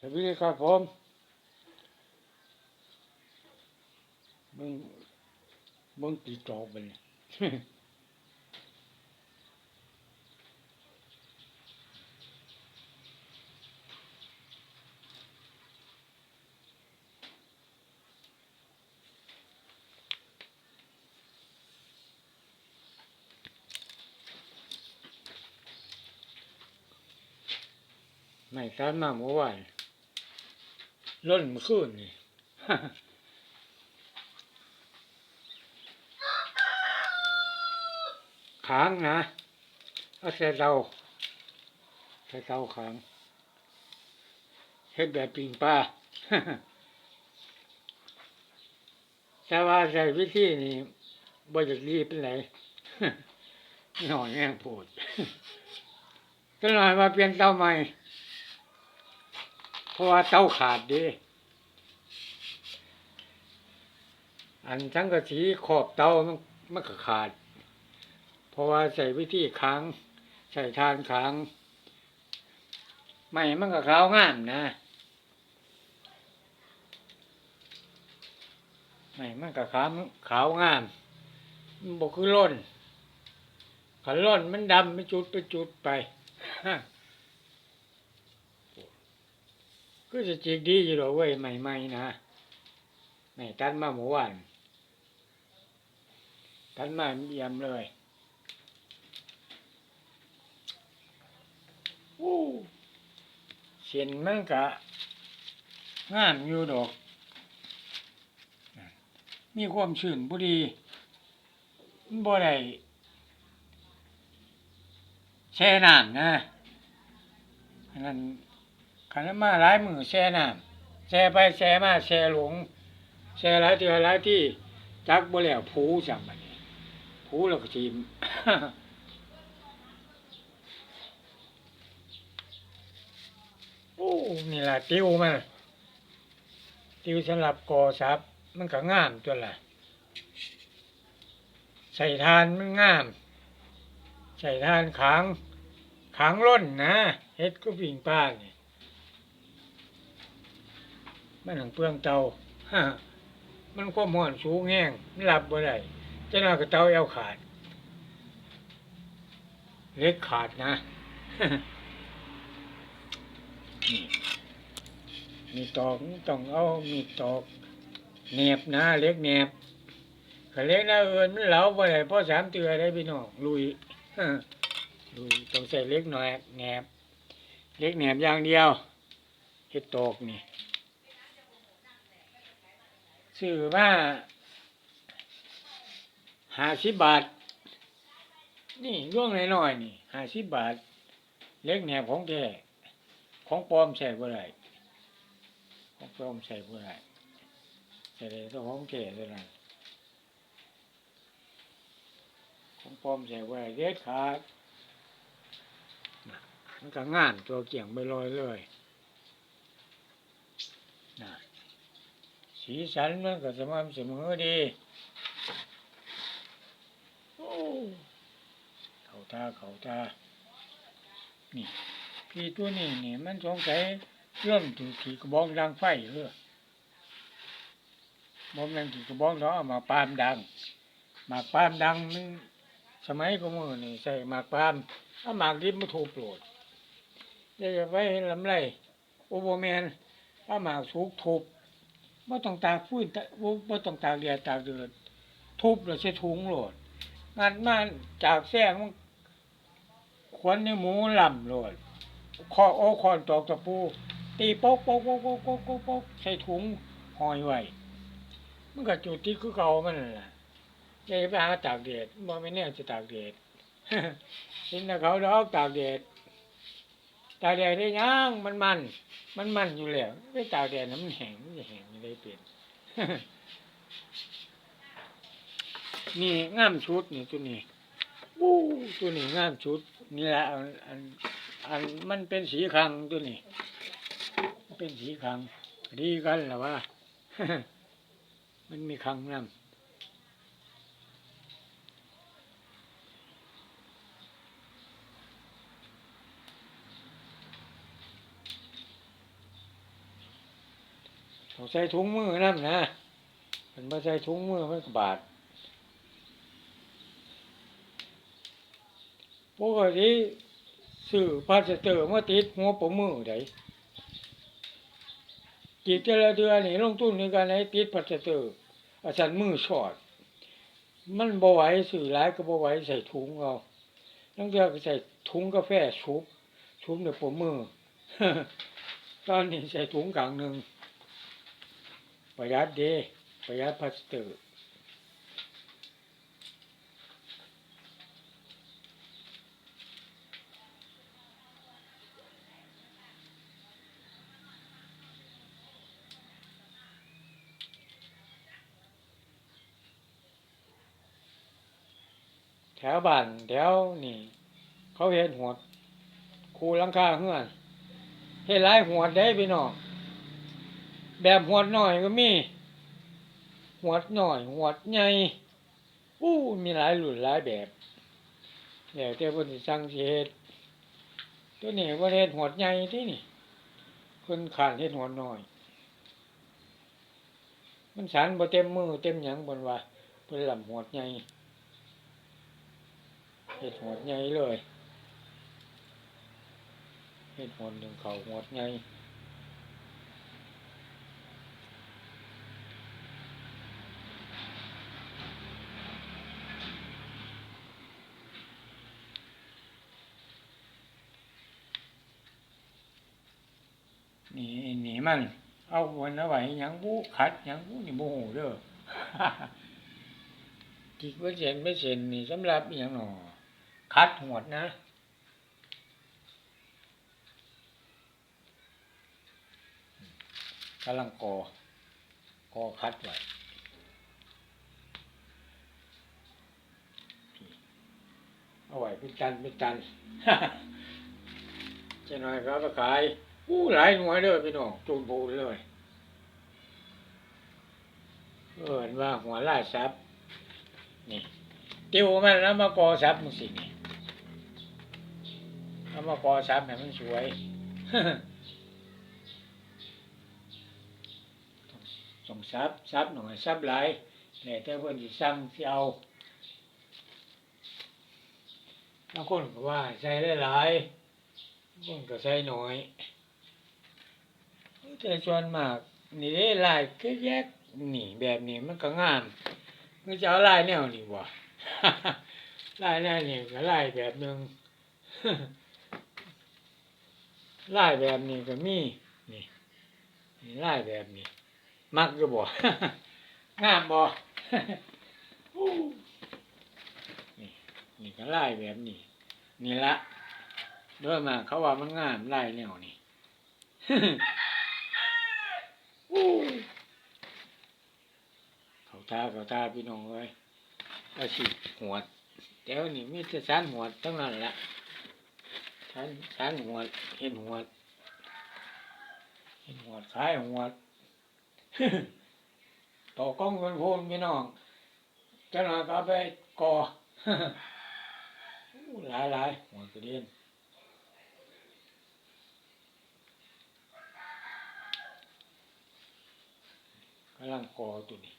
สวัสดีครับผมมึงมึงตีจอบไปเนี่ยไม่สามารถมาไหว ล้นมาขึ้นนี่ขางนะเอาใส่เตาใส่เตาขางเฮ็ดแบบปิงปลาแต่ว่าใส่วิธีนี้บ่จะรีบเป็นไรหน่อยแง่งโพดก็หน่อยมาเปลี่ยนเตาใหม่ เพราะว่าเต้าขาดดีอันทั้งกะสีขอบเตามันมันก็ขาด เพราะว่าใส่วิธีค้างใส่ทานค้างไม่มันก็ขาวงามนะไม่มันก็ขาวขาวงามมันบอกคือร่นขันร่นมันดำไปจุดไปจุดไป ก็จะจิกดีอยู่หรอเว้ยใหม่ๆนะไม่ตันมาหมูวันตันมาเยี่ยมเลยโอ้เส้นมันกะงามอยู่ดอก มีความชื้นบุดีบ่ได้แช่น้ำนะอันนั้น ขันมาหลายมือแช่น้ำแช่ไปแช่มาแช่หลงแช่หลายเทือหลายที่จักบ่แล้วผูจังบันี้ผูแล้วก็ทีมโอ้นี่ละติวมันติวสำหรับก่อซับมันก็งามตัวละใส่ทานมันงาม ใส่ทานขางขางล้นนะเฮ็ดก็ปิ่งป้านี่ มันหังเปลืองเตามันความอนสูงแห้งมันรับบ่ได้จ้าหน้าก็เตาเอวขาด เล็กขาดนะมีตอกต้องเอามีตอกเนบนะเล็กเนบขาเล็กนะเอินมันเหลาบ่ได้พราะสามเตือได้พี่น้องลุยลุยต้องใส่เล็กหน่อยแหนบเล็กแหนบอย่างเดียวเฮ็ดตอกนี่ ซื้อมาห้าสิบบาท นี่ย่วงน้อยๆนี่ห้าสิบบาท เล็กแหนบของแท้ของปลอมใส่บ่ได้ของปลอมใส่บ่ได้ใส่ได้แต่ของแท้เท่านั้นของปลอมใส่บ่ได้เด็ดขาดมันก็งานตัวเกี่ยงไปลอยเลยน่ะ สีสันมันก็สม่ำเสมอดีโอ้เขาตาเขาตา นี่ พี่ตัวนี้นี่มันสงสัยเริ่มถูกขี่กระบองดังไฟเออบอมแรงขี่กระบองเนาะมาปามดังหมากปามดังมันสมัยก็มือนี่ใส่หมากปามเอาหมากดิบมาถูกโปรดเดี๋ยวจะไปลำไรโอโบแมนเอาหมากสุกถูก บ่ต้องตากฟื้นตะบ่บ่ต้องตากแดดตากเดือดทุบแล้วใช้ถุงโหลดงัดมาจากแซงมันขวนในหมูลำโหลดคอโอคอนตอกตะปู ตีโป๊กโป๊กโป๊กโป๊กโป๊กปกปกใส่ถุงห่อยไว้มันก็จุดที่คือเก่ามันนั่นล่ะอย่ไปหาตากแดดบ่แม่แนวจะตากแดดเห็นแต่เขาดอกตากแดด ตาแดดได้ยังมันมัน มันมันอยู่แล้วไปตาแดดน้ำแห้งมันจะแห้งไม่ได้เป็นนี่ง่ามชุดนี่ตัวนี้วู้ตัวนี้ง่ามชุด นี่แหละอันอันอันมันเป็นสีคังตัวนี้ เป็นสีคังดีกันหละว่ามันมีคังนำ ต้องใส่ถุงมือนั่นนะมันบ่ใส่ถุงมือมันก็บาดปกติซื้อพาสเตอร์มาติดหัวปมมือได้ติดแต่ละเดือนนี่ลงทุนในการให้ติดพาสเตอร์อาจารย์มือชอด มันบ่ไหวซื้อหลายก็บ่ไหวใส่ถุงเอาตั้งแต่ใส่ถุงกาแฟชุบชุบในปมมือ ตอนนี้ใส่ถุงกลางหนึ่ง ประหยัดดีประหยัดพลาสเตอร์แถวบ้านแถวนี่เขาเห็นหัวคูลังคาเฮือนเห็นหลายหัวได้พี่น้อง แบบหัวหน่อยก็มี หัวหน่อย หัวใหญ่อู้มีหลายรุ่นหลายแบบแล้วแต่เพิ่นสิสั่งเฮ็ดตัวนี้บ่ได้เฮ็ดหัวใหญ่ที่นี่เพิ่นขานเฮ็ดหัวหน้อย มันสันบ่เต็มมือเต็มหยังเพิ่นว่าเพิ่นลำหัวใหญ่เฮ็ดหัวใหญ่เลยเฮ็ดหัวหนึ่งเขาหัวใหญ่ นี่มัน เอาวันเอาไว้ยังบูขัดยังบูนี่โมโหเด้อกี่เปอร์เซ็นต์เปอร์เซ็นต์นี่สำหรับอย่างหนอคัดหวดนะกำลังกอกอคัดไว้เอาไว้เป็นตันเป็นตันจะหน่อยก็เอาไปขาย อู้หลายหน่วยเลยพี่น้องจูนพูเลยเอินว่าหัวล่ายซับนี่ติวมันแล้วมากอซับมึงสินี่เอามากอซับให้มันสวยต้องซับซับหน่อยซับหลายแต่ถ้าเพิ่อนสิสั่งสิเอาบางคนก็ว่าใส่หลายๆบางคนก็ใส่น้อย แต่ส่วนมากนี่เด้ลายคือแยกนี่แบบนี้มันก็งามมันจะเอาลายแนวนี้บ่ลายแนวนี้ก็ลายแบบหนึงลายแบบนี้ก็มีนี่นี่ลายแบบนี้ มักก็บ่งามบ่นี่นี่ก็ลายแบบนี้ นี่ละโดยมาเขาว่ามันงามลายแนวนี้ อู้ เขาตาเขาตาพี่น้องเอ้ยอาชีพหวดแต่วนี้มีแต่สารหวดทั้งนั้นแหละสารสารหวดเห็นหวดเห็นหวดขายหวดต่อกล้องคนพูนพี่น้องเจ้าหน้าก็ไปก่อหลายหลายหัวกระเด็นกำลังก่อตัวนี้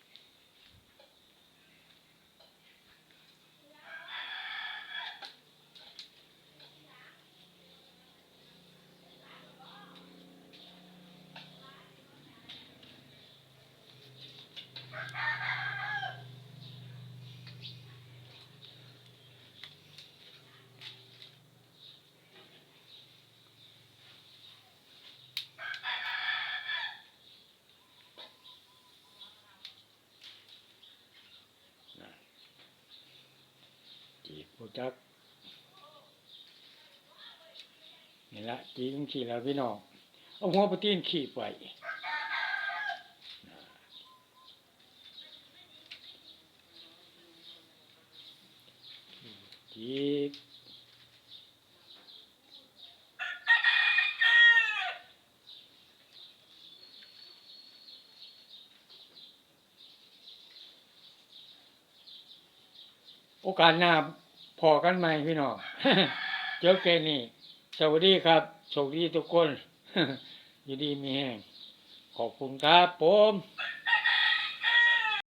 จักนี่ละจีบขี่แล้วพี่น้องเอาหัวปะตีนขี่ไปจีโอกาสหน้า พอกันไหมพี่น้องเจอเกนี่ สวัสดีครับโชคดีทุกคน อยู่ดีมีแห้งขอบคุณครับผม